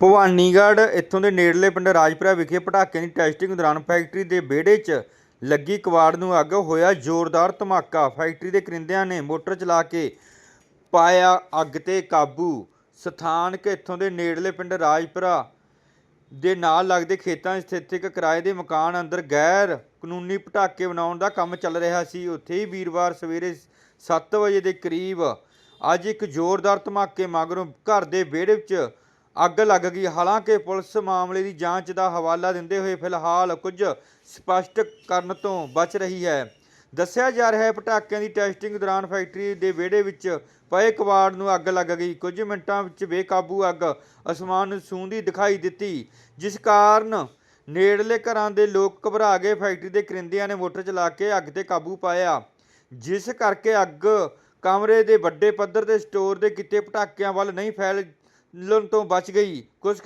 ਭਵਾਨੀਗੜ੍ਹ, ਇੱਥੋਂ ਦੇ ਨੇੜਲੇ ਪਿੰਡ ਰਾਜਪੁਰਾ ਵਿਖੇ ਪਟਾਕਿਆਂ ਦੀ ਟੈਸਟਿੰਗ ਦੌਰਾਨ ਫੈਕਟਰੀ ਦੇ ਵਿਹੜੇ 'ਚ ਲੱਗੀ ਕਵਾੜ ਨੂੰ ਅੱਗ, ਹੋਇਆ ਜ਼ੋਰਦਾਰ ਧਮਾਕਾ। ਫੈਕਟਰੀ ਦੇ ਕਰਿੰਦਿਆਂ ਨੇ ਮੋਟਰ ਚਲਾ ਕੇ ਪਾਇਆ ਅੱਗ ਤੇ ਕਾਬੂ। ਸਥਾਨਕ, ਇੱਥੋਂ ਦੇ ਨੇੜਲੇ ਪਿੰਡ ਰਾਜਪੁਰਾ ਦੇ ਨਾਲ ਲੱਗਦੇ ਖੇਤਾਂ 'ਚ ਸਥਿਤ ਇੱਕ ਕਿਰਾਏ ਦੇ ਮਕਾਨ ਅੰਦਰ ਗੈਰ ਕਾਨੂੰਨੀ ਪਟਾਕੇ ਬਣਾਉਣ ਦਾ ਕੰਮ ਚੱਲ ਰਿਹਾ ਸੀ। ਉੱਥੇ ਹੀ ਵੀਰਵਾਰ ਸਵੇਰੇ 7 ਵਜੇ ਦੇ ਕਰੀਬ ਅੱਜ ਇੱਕ ਜ਼ੋਰਦਾਰ ਧਮਾਕੇ ਮਗਰੋਂ ਘਰ ਦੇ ਵਿਹੜੇ 'ਚ ਅੱਗ ਲੱਗ ਗਈ। ਹਾਲਾਂਕਿ ਪੁਲਿਸ ਮਾਮਲੇ ਦੀ ਜਾਂਚ ਦਾ ਹਵਾਲਾ ਦਿੰਦੇ ਹੋਏ ਫਿਲਹਾਲ ਕੁਝ ਸਪਸ਼ਟ ਕਰਨ ਤੋਂ ਬਚ ਰਹੀ ਹੈ। ਦੱਸਿਆ ਜਾ ਰਿਹਾ ਹੈ, ਪਟਾਕਿਆਂ ਦੀ ਟੈਸਟਿੰਗ ਦੌਰਾਨ ਫੈਕਟਰੀ ਦੇ ਵਿਹੜੇ ਵਿੱਚ ਪਏ ਕਵਾੜ ਨੂੰ ਅੱਗ ਲੱਗ ਗਈ। ਕੁਝ ਮਿੰਟਾਂ ਵਿੱਚ ਬੇਕਾਬੂ ਅੱਗ ਅਸਮਾਨ ਨੂੰ ਸੂੰਹਦੀ ਦਿਖਾਈ ਦਿੱਤੀ, ਜਿਸ ਕਾਰਨ ਨੇੜਲੇ ਘਰਾਂ ਦੇ ਲੋਕ ਘਬਰਾ ਗਏ। ਫੈਕਟਰੀ ਦੇ ਕਰਿੰਦਿਆਂ ਨੇ ਮੋਟਰ ਚਲਾ ਕੇ ਅੱਗ ਤੇ ਕਾਬੂ ਪਾਇਆ, ਜਿਸ ਕਰਕੇ ਅੱਗ ਕਮਰੇ ਦੇ ਵੱਡੇ ਪੱਧਰ ਤੇ ਸਟੋਰ ਦੇ ਕਿਤੇ ਪਟਾਕਿਆਂ ਵੱਲ ਨਹੀਂ ਫੈਲ ਫੈਲਣ ਤੋਂ ਬਚ ਗਈ। ਕੁਝ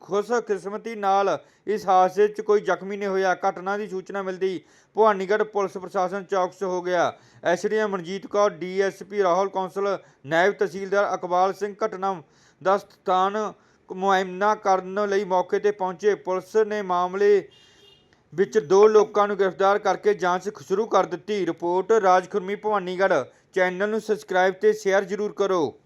ਖੁਸ਼ ਕਿਸਮਤੀ ਨਾਲ ਇਸ ਹਾਦਸੇ 'ਚ ਕੋਈ ਜ਼ਖਮੀ ਨਹੀਂ ਹੋਇਆ। ਘਟਨਾ ਦੀ ਸੂਚਨਾ ਮਿਲਦੀ ਭਵਾਨੀਗੜ੍ਹ ਪੁਲਿਸ ਪ੍ਰਸ਼ਾਸਨ ਚੌਕਸ ਹੋ ਗਿਆ। ਐਸਡੀਐਮ ਮਨਜੀਤ ਕੌਰ ਡੀਐਸਪੀ ਰਾਹੁਲ ਕੌਂਸਲ, ਨਾਇਬ ਤਹਿਸੀਲਦਾਰ ਅਕਬਾਲ ਸਿੰਘ ਘਟਨਾ ਦਾ ਸਥਾਨ ਮੁਆਇਨਾ ਕਰਨ ਲਈ ਮੌਕੇ ਤੇ ਪਹੁੰਚੇ। ਪੁਲਿਸ ਨੇ ਮਾਮਲੇ ਵਿੱਚ ਦੋ ਲੋਕਾਂ ਨੂੰ ਗ੍ਰਿਫਤਾਰ ਕਰਕੇ ਜਾਂਚ ਸ਼ੁਰੂ ਕਰ ਦਿੱਤੀ। ਰਿਪੋਰਟ ਰਾਜ ਖੁਰਮੀ ਭਵਾਨੀਗੜ੍ਹ ਚੈਨਲ ਨੂੰ ਸਬਸਕ੍ਰਾਈਬ ਤੇ ਸ਼ੇਅਰ ਜ਼ਰੂਰ ਕਰੋ।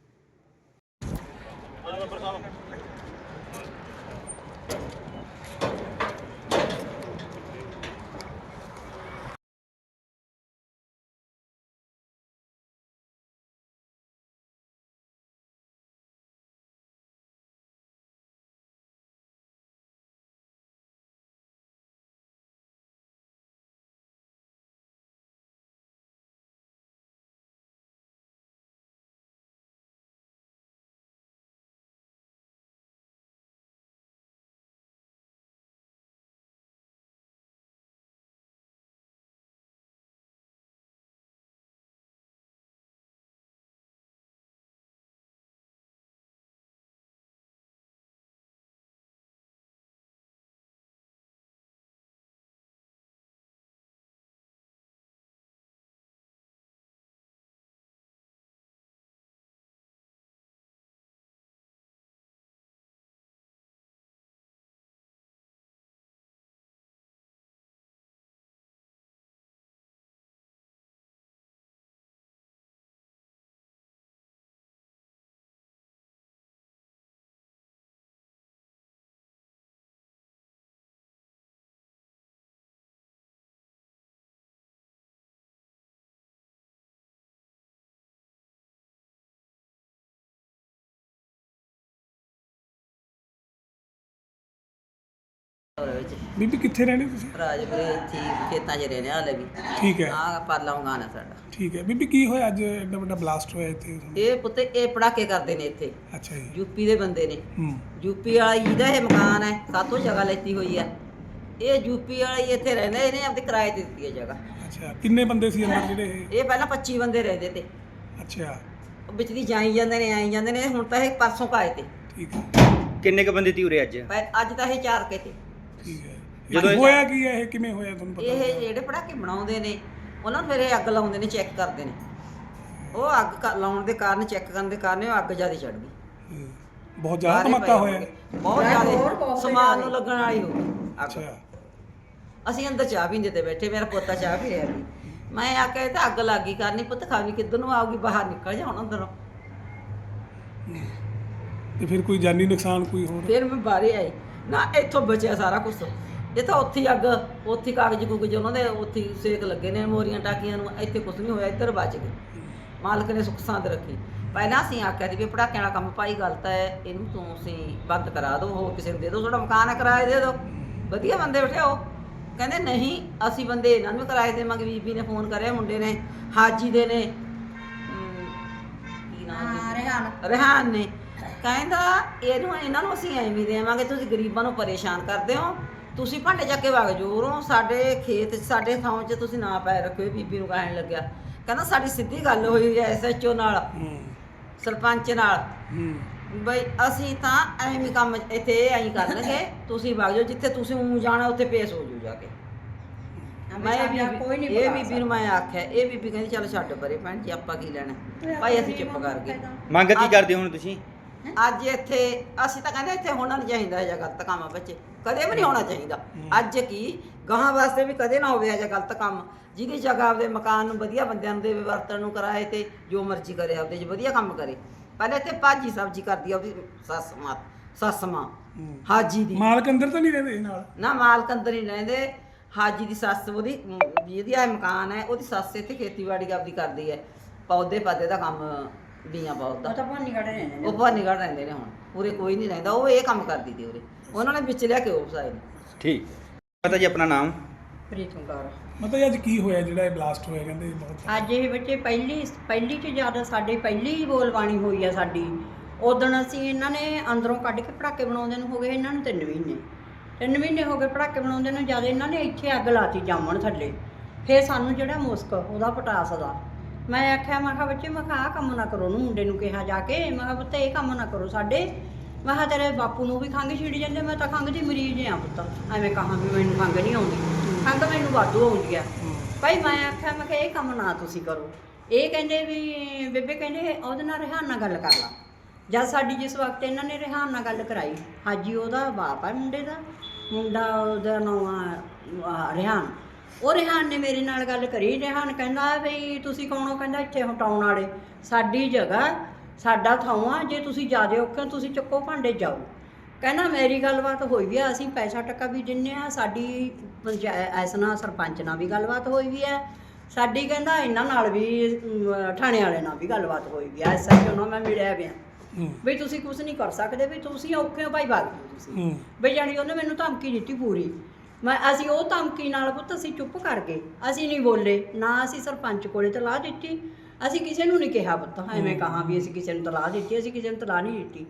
ਬੀਬੀ ਕਿੱਥੇ ਰਹਿੰਦੇ ਤੁਸੀਂ? ਰਾਜਪੁਰੇ ਇੱਥੇ ਹੀ ਖੇਤਾਂ 'ਚ ਰਹਿੰਦੇ ਹਾਲੇ ਵੀ। ਠੀਕ ਹੈ। ਆਹ ਪਾਲਾ ਮਕਾਨ ਸਾਡਾ। ਠੀਕ ਹੈ। ਬੀਬੀ ਕੀ ਹੋਇਆ? ਅੱਜ ਐਡਾ ਵੱਡਾ ਬਲਾਸਟ ਹੋਇਆ ਇੱਥੇ? ਇਹ ਪੁੱਤ ਇਹ ਪੜਾਕੇ ਕਰਦੇ ਨੇ ਇੱਥੇ। ਅੱਛਾ ਜੀ। ਯੂਪੀ ਦੇ ਬੰਦੇ ਨੇ। ਹੂੰ। ਯੂਪੀ ਵਾਲਾ ਇਹਦਾ ਇਹ ਮਕਾਨ ਹੈ ਸਾਤੋਂ ਜਗ੍ਹਾ ਲੈਤੀ ਹੋਈ ਹੈ। ਇਹ ਯੂਪੀ ਵਾਲਾ ਹੀ ਇੱਥੇ ਰਹਿੰਦਾ ਇਹਨੇ ਆਪਦੇ ਕਿਰਾਏ ਤੇ ਦਿੱਤੀ ਹੈ ਜਗ੍ਹਾ। ਅੱਛਾ ਕਿੰਨੇ ਬੰਦੇ ਸੀ ਅੰਦਰ ਜਿਹੜੇ? ਇਹ? ਇਹ ਪਹਿਲਾਂ 25 ਬੰਦੇ ਰਹਿੰਦੇ ਤੇ। ਅੱਛਾ। ਵਿੱਚ ਦੀ ਜਾਈ ਜਾਂਦੇ ਨੇ ਆਈ ਜਾਂਦੇ ਨੇ ਹੁਣ ਤਾਂ ਇਹ ਪਰਸੋਂ ਕਾਏ ਤੇ। ਠੀਕ ਹੈ। ਕਿੰਨੇ ਕ ਬੰਦੇ ਤੀ ਉਰੇ ਅੱਜ? ਪਰ ਅੱਜ ਤਾਂ ਇਹ ਚਾਰ ਕੇ ਤੇ। ਠੀਕ ਹੈ? ਜਦੋਂ ਇਹ- ਹੋਇਆ ਕੀ ਹੈ? ਇਹ ਕਿਵੇਂ ਹੋਇਆ ਤੁਹਾਨੂੰ ਪਤਾ ਇਹ ਜਿਹੜੇ ਪੜਾਕੇ ਬਣਾਉਂਦੇ ਨੇ ਉਹਨਾਂ ਨੂੰ ਫਿਰ ਇਹ ਅੱਗ ਲਾਉਂਦੇ ਨੇ ਚੈੱਕ ਕਰਦੇ ਨੇ। ਉਹ ਅੱਗ ਕ- ਲਾਉਣ ਦੇ ਕਾਰਨ ਚੈੱਕ ਕਰਨ ਦੇ ਕਾਰਨ ਉਹ ਅੱਗ ਜ਼ਿਆਦਾ ਚੜ ਗਈ। ਬਹੁਤ ਜ਼ਿਆਦਾ ਸਾਰੇ ਧਮਾਕਾ ਪਏ ਹੋਇਆ। ਹੋਣਗੇ। ਬਹੁਤ ਜ਼ਿਆਦਾ ਸਮਾਨ ਨੂੰ ਲੱਗਣ ਵਾਲੀ ਹੋ ਗਈ ਅੱਗ। ਅੱਛਾ। ਅਸੀਂ ਅੰਦਰ ਚਾਹ ਪੀਂਦੇ ਤੇ ਬੈਠੇ ਮੇਰਾ ਪੋਤਾ ਚਾਹ ਪੀ ਰਿਹਾ ਸੀ। ਮੈਂ ਆ ਕੇ ਤਾਂ ਅੱਗ ਲੱਗੀ ਕਰਨੀ ਪੁੱਤ ਖਾਵੀ ਕਿੱਧਰ ਨੂੰ ਆਊਗੀ ਬਾਹਰ ਨਿਕਲ ਜਾ ਹੁਣ ਅੰਦਰੋਂ। ਤੇ ਫਿਰ ਕੋਈ ਜਾਨੀ ਨੁਕਸਾਨ ਕੋਈ ਹੋਰ? ਫਿਰ ਮੈਂ ਬਾਹਰੇ ਆਈ। ਨਾ ਇੱਥੋਂ ਬਚਿਆ ਸਾਰਾ ਕੁਝ ਇਹ ਤਾਂ ਉੱਥੇ ਹੀ ਅੱਗ ਉੱਥੇ ਹੀ ਕਾਗਜ਼ ਕੁਗਜ਼ ਉਹਨਾਂ ਦੇ ਉੱਥੇ ਹੀ ਸੇਕ ਲੱਗੇ ਨੇ ਮੋਰੀਆਂ ਟਾਕੀਆਂ ਨੂੰ ਇੱਥੇ ਕੁਝ ਨਹੀਂ ਹੋਇਆ ਇੱਧਰ ਬਚ ਗਏ। ਮਾਲਕ ਨੇ ਸੁੱਖ ਸਾਂਦ ਰੱਖੀ। ਪਹਿਲਾਂ ਅਸੀਂ ਆਖਿਆ ਸੀ ਵੀ ਪੜਾਕਿਆਂ ਵਾਲਾ ਕੰਮ ਭਾਈ ਗਲਤ ਹੈ ਇਹਨੂੰ ਤੁਸੀਂ ਬੰਦ ਕਰਾ ਦਿਓ ਹੋਰ ਕਿਸੇ ਨੂੰ ਦੇ ਦਿਓ ਤੁਹਾਡਾ ਮਕਾਨ ਹੈ ਕਿਰਾਏ ਦੇ ਦਿਓ ਵਧੀਆ ਬੰਦੇ ਬਿਠਾਓ। ਕਹਿੰਦੇ ਨਹੀਂ ਅਸੀਂ ਬੰਦੇ ਇਹਨਾਂ ਨੂੰ ਕਿਰਾਏ ਦੇਵਾਂਗੇ ਬੀਬੀ ਨੇ ਫੋਨ ਕਰਿਆ ਮੁੰਡੇ ਨੇ ਹਾਜੀ ਦੇ ਨੇ। ਕੀ ਨਾਮ ਹੈ ਰਿਹਾਨ। ਰਿਹਾਨ ਨੇ। ਕਹਿੰਦਾ ਇਹਨੂੰ ਇਹਨਾਂ ਨੂੰ ਅਸੀਂ ਐਵੇਂ ਦੇਵਾਂਗੇ ਤੁਸੀਂ ਗਰੀਬਾਂ ਨੂੰ ਪਰੇਸ਼ਾਨ ਕਰਦੇ ਹੋ। ਤੁਸੀਂ ਭਾਂਡੇ ਚੱਕ ਕੇ ਵਗ ਜੋਰੋਂ ਸਾਡੇ ਖੇਤ 'ਚ ਸਾਡੇ ਥਾਂ 'ਚ ਤੁਸੀਂ ਨਾ ਰੱਖਿਓ ਇਹ ਬੀਬੀ ਨੂੰ ਕਹਿਣ ਲੱਗਿਆ। ਕਹਿੰਦਾ ਸਾਡੀ ਸਿੱਧੀ ਗੱਲ ਹੋਈ ਹੈ ਐਸਐਚਓ ਨਾਲ ਹੂੰ। ਸਰਪੰਚ ਨਾਲ। ਹੂੰ। ਬਈ ਅਸੀਂ ਤਾਂ ਐਵੇਂ ਕੰਮ ਇੱਥੇ ਐਂ ਕਰਨਗੇ ਤੁਸੀਂ ਵਗ ਜਾਓ ਜਿੱਥੇ ਤੁਸੀਂ ਊਂ ਜਾਣਾ ਉੱਥੇ ਪੇਸ਼ ਹੋ ਜਾਓ ਜਾ ਕੇ। ਮੈਂ ਇਹ ਸਾਡਾ ਕੋਈ ਨਹੀਂ ਬੀਬੀ ਇਹ ਬਗਾ ਬੀਬੀ ਨੂੰ ਮੈਂ ਆਖਿਆ ਇਹ ਬੀਬੀ ਕਹਿੰਦੀ ਚੱਲ ਛੱਡ ਪਰੇ ਭੈਣ ਜੀ ਆਪਾਂ ਕੀ ਲੈਣਾ? ਭਾਈ ਅਸੀਂ ਚੁੱਪ ਕਰ ਗਏ। ਮੰਗ ਕੀ ਕਰਦੇ ਹੋ ਹੁਣ ਤੁਸੀਂ? ਅੱਜ ਇੱਥੇ ਅਸੀਂ ਤਾਂ ਕਹਿੰਦੇ ਇੱਥੇ ਹੋਣਾ ਨਹੀਂ ਚਾਹੀਦਾ ਇਹ ਜਿਹਾ ਗਲਤ ਕੰਮ ਬੱਚੇ। ਕਦੇ ਵੀ ਨਹੀਂ ਹੋਣਾ ਚਾਹੀਦਾ। ਅੱਜ ਕੀ? ਗਾਹਾਂ ਵਾਸਤੇ ਵੀ ਕਦੇ ਨਾ ਹੋਵੇ ਇਹ ਜਿਹਾ ਗਲਤ ਕੰਮ। ਜਿਹਦੀ ਜਗ੍ਹਾ ਆਪਦੇ ਮਕਾਨ ਨੂੰ ਵਧੀਆ ਬੰਦਿਆਂ ਨੂੰ ਦੇਵੇ ਵਰਤਣ ਨੂੰ ਕਰਾਏ ਤੇ ਜੋ ਮਰਜ਼ੀ ਕਰੇ ਆਪਦੇ ਚ ਵਧੀਆ ਕੰਮ ਕਰੇ। ਪਹਿਲੇ ਇੱਥੇ ਭਾਜੀ ਸਬਜ਼ੀ ਕਰਦੀ ਆ ਉਹਦੀ ਸੱਸ ਮਾਂ ਸੱਸ ਮਾਂ। ਹਾਜੀ ਦੀ। ਮਾਲਕ ਅੰਦਰ ਤਾਂ ਨਹੀਂ ਰਹਿੰਦੇ ਨਾਲ? ਨਾ ਮਾਲਕ ਅੰਦਰ ਹੀ ਰਹਿੰਦੇ। ਹਾਜੀ ਦੀ ਸੱਸ ਉਹਦੀ ਜਿਹਦੀ ਆ ਮਕਾਨ ਹੈ ਉਹਦੀ ਸੱਸ ਇੱਥੇ ਖੇਤੀਬਾੜੀ ਆਪਦੀ ਕਰਦੀ ਹੈ। ਪੌਦੇ ਪਾਦੇ ਦਾ ਕੰਮ ਬੀਆਂ ਬਹੁਤ ਉਹ ਦਾ ਤਾਂ ਭਾਨੀ ਕੱਢ ਰਹੇ ਨੇ। ਉਹ ਭਾਨੀਗੜ੍ਹ ਰਹਿੰਦੇ ਨੇ ਹੁਣ। ਪੂਰੇ ਕੋਈ ਨਹੀਂ ਰਹਿੰਦਾ। ਉਹ ਇਹ ਕੰਮ ਕਰਦੀ ਤੀ ਉਰੇ। ਉਹਨਾਂ ਨੇ ਵਿੱਚ ਲਿਆ ਕੇ ਉਹ ਨੇ ਠੀਕ। ਪਤਾ ਜੀ ਆਪਣਾ ਨਾਮ? ਪ੍ਰੀਤਮ ਕੌਰ ਮਤਲਬ ਅੱਜ ਕੀ ਹੋਇਆ ਜਿਹੜਾ ਇਹ ਬਲਾਸਟ ਹੋਇਆ ਕਹਿੰਦੇ ਬਹੁਤ। ਅੱਜ ਇਹ ਬੱਚੇ ਪਹਿਲੀ ਪਹਿਲੀ ਚ ਜ਼ਿਆਦਾ ਸਾਡੇ ਪਹਿਲੀ ਹੀ ਬੋਲਬਾਣੀ ਹੋਈ ਆ ਸਾਡੀ ਉਦੋਂ ਅਸੀਂ ਇਹਨਾਂ ਨੇ ਅੰਦਰੋਂ ਕੱਢ ਕੇ ਪੜਾਕੇ ਬਣਾਉਂਦੇ ਨੂੰ ਹੋ ਗਏ ਇਹਨਾਂ ਨੂੰ 3 ਮਹੀਨੇ। 3 ਮਹੀਨੇ ਹੋ ਗਏ ਪੜਾਕੇ ਬਣਾਉਂਦੇ ਨੂੰ ਜਦ ਇਹਨਾਂ ਨੇ ਇੱਥੇ ਅੱਗ ਲਾਤੀ ਜਾਮਣ ਥੱਲੇ ਫੇਰ ਸਾਨੂੰ ਜਿਹੜਾ ਮੁਸਕ ਉਹਦਾ ਪਟਾਸ ਦਾ ਮੈਂ ਆਖਿਆ, ਮੈਂ ਕਿਹਾ, ਬੱਚੇ, ਮੈਂ ਕਿਹਾ, ਆਹ ਕੰਮ ਨਾ ਕਰੋ। ਨੂੰ ਮੁੰਡੇ ਨੂੰ ਕਿਹਾ ਜਾ ਕੇ, ਮੈਂ ਕਿਹਾ, ਪੁੱਤ, ਇਹ ਕੰਮ ਨਾ ਕਰੋ ਸਾਡੇ। ਮੈਂ ਕਿਹਾ, ਤੇਰੇ ਬਾਪੂ ਨੂੰ ਵੀ ਖੰਘ ਛਿੜੀ ਜਾਂਦੇ, ਮੈਂ ਤਾਂ ਖੰਘ ਦੀ ਮਰੀਜ਼ ਆ, ਪੁੱਤ। ਐਵੇਂ ਕਹਾਂ ਵੀ ਮੈਨੂੰ ਖੰਘ ਨਹੀਂ ਆਉਂਦੀ। ਖੰਘ ਮੈਨੂੰ ਵਾਧੂ ਆਉਂਦੀ ਆ। ਭਾਈ, ਮੈਂ ਆਖਿਆ, ਮੈਂ ਕਿਹਾ, ਇਹ ਕੰਮ ਨਾ ਤੁਸੀਂ ਕਰੋ। ਇਹ ਕਹਿੰਦੇ ਵੀ, ਬੇਬੇ ਕਹਿੰਦੇ, ਉਹਦੇ ਨਾਲ ਰਿਹਾਨ ਨਾਲ ਗੱਲ ਕਰ ਲਾ। ਜਦ ਸਾਡੀ ਜਿਸ ਵਕਤ ਇਹਨਾਂ ਨੇ ਰਿਹਾਨ ਨਾਲ ਗੱਲ ਕਰਾਈ, ਹਾਜੀ ਉਹਦਾ ਬਾਪ ਆ ਮੁੰਡੇ ਦਾ। ਮੁੰਡਾ ਉਹਦਾ ਨਾਮ ਆ, ਰਿਹਾਨ। ਉਹ ਰਿਹਾਨ ਨੇ ਮੇਰੇ ਨਾਲ ਗੱਲ ਕਰੀ ਰਿਹਾਨ ਕਹਿੰਦਾ ਵੀ ਤੁਸੀਂ ਕੌਣ ਹੋ? ਕਹਿੰਦਾ ਇੱਥੇ ਹਟਾਉਣ ਵਾਲੇ। ਸਾਡੀ ਜਗ੍ਹਾ ਸਾਡਾ ਥਾਂ ਆ ਜੇ ਤੁਸੀਂ ਔਖੇ ਹੋ ਤੁਸੀਂ ਚੱਕੋ ਭਾਂਡੇ ਜਾਓ। ਕਹਿੰਦਾ ਮੇਰੀ ਗੱਲਬਾਤ ਹੋਈ ਵੀ ਆ ਅਸੀਂ ਪੈਸਾ ਟੱਕਾ ਵੀ ਦਿੰਨੇ ਆ ਸਾਡੀ ਐਸ ਨਾਲ ਸਰਪੰਚ ਨਾਲ ਵੀ ਗੱਲਬਾਤ ਹੋਈ ਵੀ ਹੈ ਸਾਡੀ ਕਹਿੰਦਾ ਇਹਨਾਂ ਨਾਲ ਵੀ ਥਾਣੇ ਵਾਲੇ ਨਾਲ ਵੀ ਗੱਲਬਾਤ ਹੋਈ ਵੀ ਐ ਐਸਐਚਓ ਨਾਲ ਮੈਂ ਮਿਲਿਆ ਵੀ ਹੂੰ। ਵੀ ਤੁਸੀਂ ਕੁਝ ਨਹੀਂ ਕਰ ਸਕਦੇ ਵੀ ਤੁਸੀਂ ਔਖੇ ਹੋ ਭਾਈ ਬਾਗ ਤੁਸੀਂ। ਬਈ ਜਾਣੀ ਉਹਨੇ ਮੈਨੂੰ ਧਮਕੀ ਦਿੱਤੀ ਪੂਰੀ। ਮੈਂ ਅਸੀਂ ਉਹ ਧਮਕੀ ਨਾਲ ਪੁੱਤ ਅਸੀਂ ਚੁੱਪ ਕਰ ਗਏ। ਅਸੀਂ ਨਹੀਂ ਬੋਲੇ, ਨਾ ਅਸੀਂ ਸਰਪੰਚ ਕੋਲੇ ਤਲਾਹ ਦਿੱਤੀ। ਅਸੀਂ ਕਿਸੇ ਨੂੰ ਨਹੀਂ ਕਿਹਾ ਪੁੱਤ, ਐਵੇਂ ਕਹਾ ਵੀ ਅਸੀਂ ਕਿਸੇ ਨੂੰ ਤਲਾਹ ਦਿੱਤੀ, ਅਸੀਂ ਕਿਸੇ ਨੂੰ ਤਲਾਹ ਨਹੀਂ ਦਿੱਤੀ।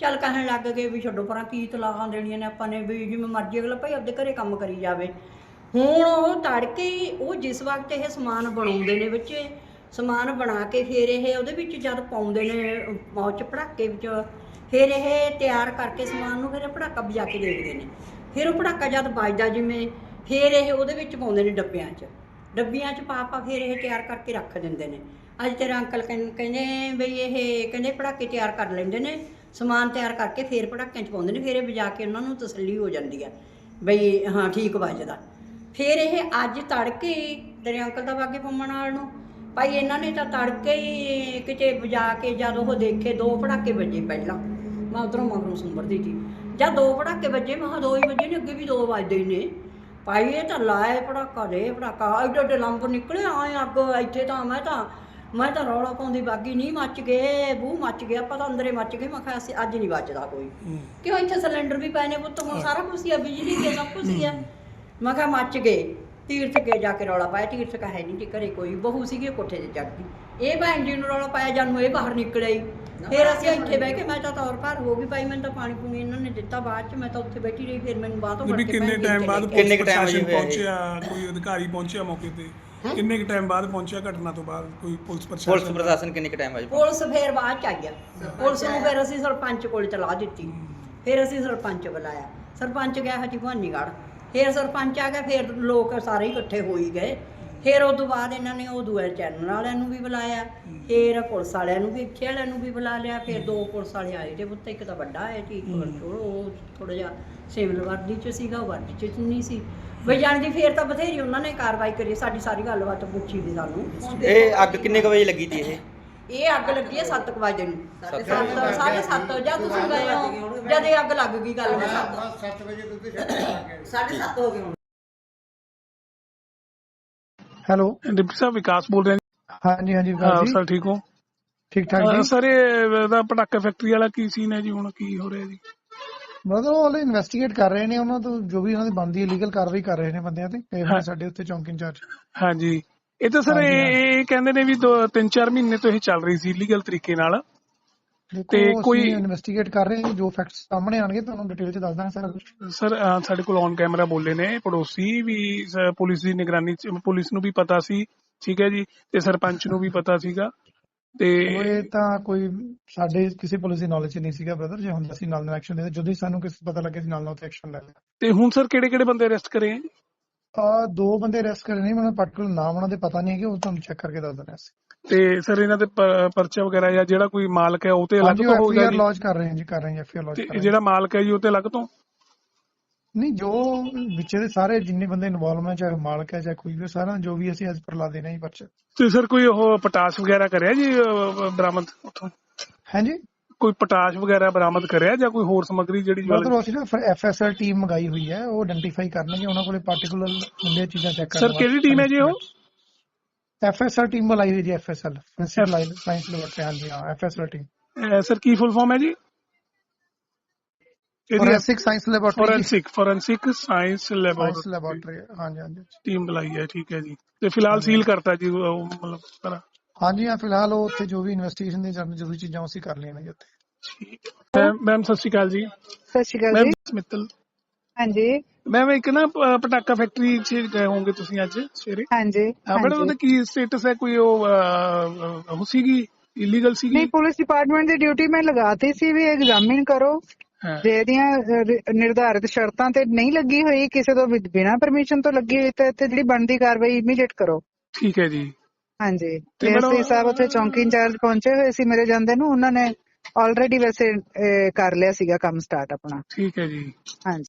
ਚੱਲ ਕਹਿਣ ਲੱਗ ਗਏ ਵੀ ਛੱਡੋ ਪਰਾਂ, ਕੀ ਤਲਾਹਾਂ ਦੇਣੀਆਂ ਨੇ ਆਪਾਂ ਨੇ ਵੀ ਜਿਵੇਂ ਮਰਜ਼ੀ ਅਗਲਾ ਭਾਈ ਆਪਦੇ ਘਰੇ ਕੰਮ ਕਰੀ ਜਾਵੇ। ਹੁਣ ਉਹ ਤੜਕੇ ਉਹ ਜਿਸ ਵਕਤ ਇਹ ਸਮਾਨ ਬਣਾਉਂਦੇ ਨੇ ਬੱਚੇ ਸਮਾਨ ਬਣਾ ਕੇ ਫਿਰ ਇਹ ਉਹਦੇ ਵਿੱਚ ਜਦ ਪਾਉਂਦੇ ਨੇ ਪੌਚ ਪੜਾਕੇ ਵਿੱਚ, ਫਿਰ ਇਹ ਤਿਆਰ ਕਰਕੇ ਸਮਾਨ ਨੂੰ ਫਿਰ ਇਹ ਪੜਾਕਾ ਵਜਾ ਕੇ ਦੇਖਦੇ ਨੇ। ਫਿਰ ਉਹ ਪੜਾਕਾ ਜਦ ਵੱਜਦਾ ਜਿਵੇਂ, ਫਿਰ ਇਹ ਉਹਦੇ ਵਿੱਚ ਪਾਉਂਦੇ ਨੇ ਡੱਬਿਆਂ 'ਚ। ਡੱਬੀਆਂ 'ਚ ਪਾ ਪਾ ਫਿਰ ਇਹ ਤਿਆਰ ਕਰਕੇ ਰੱਖ ਦਿੰਦੇ ਨੇ। ਅੱਜ ਤੇਰਾ ਅੰਕਲ ਕਹਿੰ- ਕਹਿੰਦੇ ਬਈ ਇਹ, ਕਹਿੰਦੇ ਪੜਾਕੇ ਤਿਆਰ ਕਰ ਲੈਂਦੇ ਨੇ। ਸਮਾਨ ਤਿਆਰ ਕਰਕੇ ਫਿਰ ਪੜਾਕਿਆਂ 'ਚ ਪਾਉਂਦੇ ਨੇ, ਫਿਰ ਇਹ ਵਜਾ ਕੇ ਉਹਨਾਂ ਨੂੰ ਤਸੱਲੀ ਹੋ ਜਾਂਦੀ ਆ। ਬਈ ਹਾਂ, ਠੀਕ ਵੱਜਦਾ। ਫਿਰ ਇਹ ਅੱਜ ਤੜਕੇ ਹੀ ਤੇਰੇ ਅੰਕਲ ਦਾ ਬਾਗੇ ਪੰਮਣ ਵਾਲ ਨੂੰ, ਭਾਈ ਇਹਨਾਂ ਨੇ ਤਾਂ ਤੜਕੇ ਹੀ ਕਿਤੇ ਵਜਾ ਕੇ ਜਦ ਉਹ ਦੇਖੇ ਦੋ ਪੜਾਕੇ ਵੱਜੇ ਪਹਿਲਾਂ। ਮੈਂ ਉਧਰੋਂ ਮਗਰੋਂ ਸੁੰਬਰਦੀ ਸੀ। ਜਦ ਦੋ ਪੜਾਕੇ ਵੱਜੇ ਮੈਂ ਕਿਹਾ ਦੋ ਹੀ ਵੱਜੇ ਨੇ ਅੱਗੇ ਵੀ ਦੋ ਵੱਜਦੇ ਹੀ ਨੇ। ਭਾਈ ਇਹ ਤਾਂ ਲਾਏ ਪੜਾਕਾ ਦੇ ਪੜਾਕਾ। ਐਡੇ ਐਡੇ ਲੰਬ ਨਿਕਲੇ ਆਏ ਅੱਗ ਇੱਥੇ ਤਾਂ ਮੈਂ ਤਾਂ ਮੈਂ ਤਾਂ ਰੌਲਾ ਪਾਉਂਦੀ ਬਾਗੀ ਨਹੀਂ ਮੱਚ ਗਏ ਬੂ ਮੱਚ ਗਿਆ ਆਪਾਂ ਤਾਂ ਅੰਦਰੇ ਮੱਚ ਗਏ। ਮੈਂ ਕਿਹਾ ਅਸੀਂ ਅੱਜ ਨਹੀਂ ਬਚਦਾ ਕੋਈ। ਕਿਉਂ ਇੱਥੇ ਸਿਲੰਡਰ ਵੀ ਪਏ ਨੇ ਪੁੱਤ ਹੁਣ ਸਾਰਾ ਕੁਝ ਹੀ ਆ ਬਿਜਲੀ ਦੀ ਸਭ ਕੁਝ ਹੀ ਆ। ਮੈਂ ਕਿਹਾ ਮੱਚ ਗਏ। ਤੀਰਥ ਕੇ ਜਾ ਕੇ ਰੌਲਾ ਪਾਇਆ ਤੀਰਥ ਕਾ ਹੈ ਨਹੀਂ ਕਿ ਘਰੇ ਕੋਈ ਬਹੂ ਸੀਗੀ ਕੋਠੇ ਤੇ ਚੜ ਗਈ। ਇਹ ਭੈਣ ਜੀ ਨੂੰ ਰੌਲਾ ਪਾਇਆ ਜਦ ਨੂੰ ਇਹ ਬਾਹਰ ਨਿਕਲੇ ਫਿਰ ਅਸੀਂ ਇੱਥੇ ਬਹਿ ਕੇ ਮੈਂ ਤਾਂ ਤੌਰ ਪਰ ਹੋ ਗਈ ਭਾਈ ਮੈਨੂੰ ਤਾਂ ਪਾਣੀ ਪੂਣੀ ਨੇ ਦਿੱਤਾ ਬਾਅਦ ਚ ਮੈਂ ਤਾਂ ਉੱਥੇ ਬੈਠੀ ਰਹੀ ਫਿਰ ਮੈਨੂੰ ਬਾਹ ਤੋਂ ਵੀ ਕਿੰਨੇ ਟਾਈਮ ਬਾਅਦ। ਕਿੰਨੇ ਕੁ time ਪ੍ਰਸ਼ਾਸਨ? ਪਹੁੰਚਿਆ ਕੋਈ ਅਧਿਕਾਰੀ ਪਹੁੰਚਿਆ ਮੌਕੇ ਤੇ? ਕਿੰਨੇ ਕੁ ਟਾਈਮ ਬਾਅਦ ਪਹੁੰਚਿਆ ਘਟਨਾ ਤੋਂ ਬਾਅਦ? ਕੋਈ ਪੁਲਿਸ ਪ੍ਰਸ਼ਾਸਨ ਪੁਲਿਸ ਪ੍ਰਸ਼ਾਸਨ ਕਿੰਨੇ ਕ ਟਾਈਮ ਆ ਜੀ ਪੁਲਿਸ ਫੇਰ ਬਾਅਦ ਚ ਆ। ਪੁਲਿਸ ਨੂੰ ਫਿਰ ਅਸੀਂ ਸਰਪੰਚ ਕੋਲ ਚਲਾ ਦਿੱਤੀ। ਫਿਰ ਅਸੀਂ ਸਰਪੰਚ ਬੁਲਾਇਆ। ਸਰਪੰਚ ਗਿਆ ਹਜੀ ਭਵਾਨੀਗੜ੍ਹ। ਫਿਰ ਸਰਪੰਚ ਆ ਗਿਆ ਫਿਰ ਲੋਕ ਸਾਰੇ ਹੀ ਇਕੱਠੇ ਹੋਈ ਗਏ। ਫਿਰ ਉਸ ਤੋਂ ਬਾਅਦ ਇਹਨਾਂ ਨੇ ਉਹ ਦੂਏ ਚੈਨਲ ਵਾਲਿਆਂ ਨੂੰ ਵੀ ਬੁਲਾਇਆ ਫਿਰ ਪੁਲਿਸ ਵਾਲਿਆਂ ਨੂੰ ਵੀ ਇੱਥੇ ਵਾਲਿਆਂ ਨੂੰ ਵੀ ਬੁਲਾ ਲਿਆ ਫਿਰ ਦੋ ਪੁਲਿਸ ਵਾਲੇ ਆਏ ਤੇ ਪੁੱਤ ਇੱਕ ਤਾਂ ਵੱਡਾ ਹੈ ਤੇ ਇੱਕ ਉਹ ਥੋੜਾ ਜਿਹਾ ਸਿਵਲ ਵਰਦੀ ਚ ਸੀਗਾ ਉਹ ਵਰਦੀ ਚ ਨਹੀਂ ਸੀ। ਬਈ ਜਾਣਦੀ ਫਿਰ ਤਾਂ ਬਥੇਰੀ ਉਹਨਾਂ ਨੇ ਕਾਰਵਾਈ ਕਰੀ ਸਾਡੀ ਸਾਰੀ ਗੱਲਬਾਤ ਪੁੱਛੀ ਵੀ ਸਾਨੂੰ। ਇਹ ਅੱਗ ਕਿੰਨੇ ਕ ਵਜੇ ਲੱਗੀ ਤੀ ਇਹ? ਇਹ ਅੱਗ ਲੱਗੀ ਹੈ 7 ਵਜੇ ਨੂੰ। ਸੱਤ ਸਾਢੇ ਸੱਤ ਜਾਂ ਤੁਸੀਂ ਗਏ ਹੋ ਜਦ ਇਹ ਅੱਗ ਲੱਗ ਗਈ ਗੱਲ ਮੈਂ ਸੱਤ ਸਾਢੇ ਸੱਤ ਹੋ ਗਏ ਹੈਲੋ। ਡਿਪਟੀ ਸਾਹਿਬ ਵਿਕਾਸ ਬੋਲ ਰਹੇ ਹਾਂਜੀ ਹਾਂਜੀ ਵਿਕਾਸ ਜੀ। ਸਰ ਠੀਕ ਹੋ? ਠੀਕ ਠਾਕ ਜੀ। ਸਰ ਇਹ ਇਹਦਾ ਪਟਾਕਾ ਫੈਕਟਰੀ ਵਾਲਾ ਕੀ ਸੀਨ ਹੈ ਜੀ? ਹੁਣ ਕੀ ਹੋ ਰਿਹਾ ਜੀ? ਮਤਲਬ ਉਹ ਹਲੇ ਇਨਵੈਸਟੀਗੇਟ ਕਰ ਰਹੇ ਨੇ ਉਹਨਾਂ ਤੋਂ ਜੋ ਵੀ ਉਹਨਾਂ ਦੀ ਬਣਦੀ ਲੀਗਲ ਕਾਰਵਾਈ ਕਰ ਰਹੇ ਨੇ ਬੰਦਿਆਂ ਤੇ ਹਾਂ। ਸਾਡੇ ਉੱਤੇ ਚੌਂਕੀ ਇੰਚਾਰਜ। ਹਾਂਜੀ। ਇਹ ਤਾਂ ਸਰ ਇਹ ਕਹਿੰਦੇ ਨੇ ਵੀ ਦੋ ਤਿੰਨ ਚਾਰ ਮਹੀਨੇ ਤੋਂ ਇਹ ਚੱਲ ਰਹੀ ਸੀ ਲੀਗਲ ਤਰੀਕੇ ਨਾਲ। ਤੇ ਕੋਈ ਇਨਵੈਸਟੀਗੇਟ ਕਰ ਰਹੇ ਜੋ ਫੈਕਟਸ ਸਾਹਮਣੇ ਆਣਗੇ ਤੁਹਾਨੂੰ ਡਿਟੇਲ ਚ ਦੱਸ ਦਾਂਗੇ ਸਾਰਾ ਸਰ ਸਾਡੇ ਕੋਲ ਔਨ ਕੈਮਰਾ ਬੋਲੇ ਨੇ ਪੜੋਸੀ ਵੀ ਪੁਲਿਸ ਦੀ ਨਿਗਰਾਨੀ ਚ ਪੁਲਿਸ ਨੂੰ ਵੀ ਪਤਾ ਸੀ ਠੀਕ ਹੈ ਜੀ ਤੇ ਸਰਪੰਚ ਨੂੰ ਵੀ ਪਤਾ ਸੀਗਾ ਤੇ ਉਹ ਤਾਂ ਕੋਈ ਸਾਡੇ ਕਿਸੇ ਪੁਲਿਸ ਦੀ ਨੌਲੇਜ ਨਹੀਂ ਸੀਗਾ ਬ੍ਰਦਰ ਜੇ ਹੁੰਦਾ ਸੀ ਨਾਲ ਨਾਲ ਐਕਸ਼ਨ ਲੈਂਦੇ ਜਦੋਂ ਹੀ ਸਾਨੂੰ ਕਿਸੇ ਪਤਾ ਲੱਗਿਆ ਸੀ ਨਾਲ ਨਾਲ ਉੱਤੇ ਐਕਸ਼ਨ ਲੈ ਲਿਆ ਤੇ ਹੁਣ ਸਰ ਕਿਹੜੇ ਕਿਹੜੇ ਬੰਦੇ ਅਰੈਸਟ ਕਰੇ ਹੈ? ਆ ਦੋ ਬੰਦੇ ਅਰੈਸਟ ਕਰੇ ਨੇ ਮੈਨੂੰ ਪਾਰਟਿਕੂਲਰ ਨਾਮ ਉਹਨਾਂ ਦੇ ਪਤਾ ਨਹੀਂ ਹੈਗੇ ਉਹ ਤੁਹਾਨੂੰ ਚੈੱਕ ਕਰਕੇ ਦੱਸ ਅਸੀਂ। ਤੇ ਸਰ ਇਹਨਾਂ ਦੇ ਪਰਚਾ ਵਗੈਰਾ ਜਾਂ ਜਿਹੜਾ ਕੋਈ ਮਾਲਕ ਹੈ ਉਹ ਤੇ ਅਲੱਗ ਤੋਂ ਹੋਊਗਾ ਜੀ? ਲੌਂਚ ਕਰ ਰਹੇ ਹਾਂ ਜੀ ਕਰ ਰਹੇ ਹਾਂ ਐਫਆਈਆਰ ਲੌਂਚ ਤੇ ਹਾਂ ਜਿਹੜਾ ਮਾਲਕ ਹੈ ਜੀ ਉਹ ਤੇ ਅਲੱਗ ਤੋਂ? ਨਹੀਂ ਜੋ ਵਿੱਚ ਦੇ ਸਾਰੇ ਜਿੰਨੇ ਬੰਦੇ ਇਨਵੋਲਵ ਹੈ ਚਾਹੇ ਮਾਲਕ ਹੈ ਚਾਹੇ ਕੋਈ ਵੀ ਸਾਰਾ ਜੋ ਵੀ ਅਸੀਂ ਅੱਜ ਪਰ ਲਾ ਦੇਣਾ ਹੀ ਪਰਚਾ। ਤੇ ਸਰ ਕੋਈ ਉਹ ਪਟਾਸ ਵਗੈਰਾ ਕਰਿਆ ਜੀ ਬਰਾਮਦ ਉੱਥੋਂ? ਹਾਂਜੀ? ਕੋਈ ਪਟਾਸ਼ ਵਗੈਰਾ ਬਰਾਮਦ ਕਰਿਆ ਜਾਂ ਕੋਈ ਹੋਰ ਸਮੱਗਰੀ ਜਿਹੜੀ ਮਤਲਬ ਅਸੀਂ ਨਾ ਐਫਐਸਐਲ ਟੀਮ ਮੰਗਾਈ ਹੋਈ ਹੈ ਉਹ ਆਇਡੈਂਟੀਫਾਈ ਕਰਨਗੇ ਉਹਨਾਂ ਕੋਲੇ ਪਾਰਟਿਕੂਲਰ ਹੁੰਦੇ ਚੀਜ਼ਾਂ ਚੈੱਕ ਕਰਨ ਸਰ ਕਿਹੜੀ ਟੀਮ ਹੈ ਜੀ ਉਹ? ਐਫਐਸਐਲ ਟੀਮ ਬੁਲਾਈ ਹੋਈ ਜੀ ਐਫਐਸਐਲ ਫੋਰੈਂਸਿਕ ਸਾਇੰਸ ਲੈਬੋਰੇਟਰੀ ਹਾਂ ਐਫਐਸਐਲ ਟੀਮ ਸਰ ਕੀ ਫੁੱਲ ਫਾਰਮ ਹੈ ਜੀ? Forensic science laboratory forensic forensic science laboratory ਹਾਂਜੀ ਹਾਂਜੀ। ਟੀਮ ਬੁਲਾਈ ਹੈ ਠੀਕ ਹੈ ਜੀ। ਤੇ ਫਿਲਹਾਲ ਸੀਲ ਕਰਤਾ ਜੀ ਉਹ ਮਤਲਬ ਹਾਂਜੀ ਹਾਂ ਫਿਲਹਾਲ ਉਹ ਉੱਥੇ ਜੋ ਵੀ ਇਨਵੈਸਟੀਗੇਸ਼ਨ ਦੀ ਜਰੂਰੀ ਜ਼ਰੂਰੀ ਚੀਜ਼ਾਂ ਅਸੀਂ ਕਰ ਲਈਆਂ ਨੇ ਜੀ ਉੱਥੇ। ਮੈਮ ਮੈਮ ਸਤਿ ਸ਼੍ਰੀ ਅਕਾਲ ਜੀ। ਸਤਿ ਸ਼੍ਰੀ ਅਕਾਲ ਮੈਮ ਜੀ। ਮਿੱਤਲ। ਹਾਂਜੀ। ਮੈਮ ਇੱਕ ਨਾ ਪਟਾਕਾ ਫੈਕਟਰੀ 'ਚ ਗਏ ਹੋਵੋਗੇ ਤੁਸੀਂ ਅੱਜ ਸਵੇਰੇ? ਹਾਂਜੀ ਹਾਂ ਮੈਡਮ ਉਹਦਾ। ਕੀ ਸਟੇਟਸ ਹੈ? ਕੋਈ ਉਹ ਅਹ, ਅਹ, ਉਹ ਸੀਗੀ? ਇਲੀਗਲ ਸੀਗੀ? ਨਹੀਂ ਪੁਲਿਸ ਡਿਪਾਰਟਮੈਂਟ ਦੀ ਡਿਊਟੀ ਮੈਂ ਲਗਾਤੀ ਸੀ ਵੀ ਐਗਜ਼ਾਮਿਨ ਕਰੋ। ਹਾਂ। ਜੇ ਇਹਦੀਆਂ ਅਹ, ਰ- ਨਿਰਧਾਰਿਤ ਸ਼ਰਤਾਂ ਤੇ ਨਹੀਂ ਲੱਗੀ ਹੋਈ ਕਿਸੇ ਤੋਂ ਬਿਨਾਂ ਪਰਮਿਸ਼ਨ ਤੋਂ ਲੱਗੀ ਹੋਈ ਤਾਂ ਇੱਥੇ ਜਿਹੜੀ ਬਣਦੀ ਕਾਰਵਾਈ ਇਮੀਡੀਏਟ ਕਰੋ। ਠੀਕ ਹੈ ਜੀ। ਹਾਂਜੀ। ਐਸਪੀ ਸਾਹਿਬ ਉੱਥੇ ਚੌਂਕੀ ਇੰਚਾਰਜ ਪਹੁੰਚੇ ਹੋਏ ਸੀ ਮੇਰੇ ਜਾਂਦੇ ਨੂੰ ਉਹਨਾਂ ਨੇ ਆਲਰੇਡੀ ਵੈਸੇ ਅਹ, ਕਰ ਲਿਆ ਸੀਗਾ ਕੰਮ ਸਟਾਰਟ ਆਪਣਾ। ਠੀਕ ਹੈ ਜੀ। ਹਾਂਜੀ।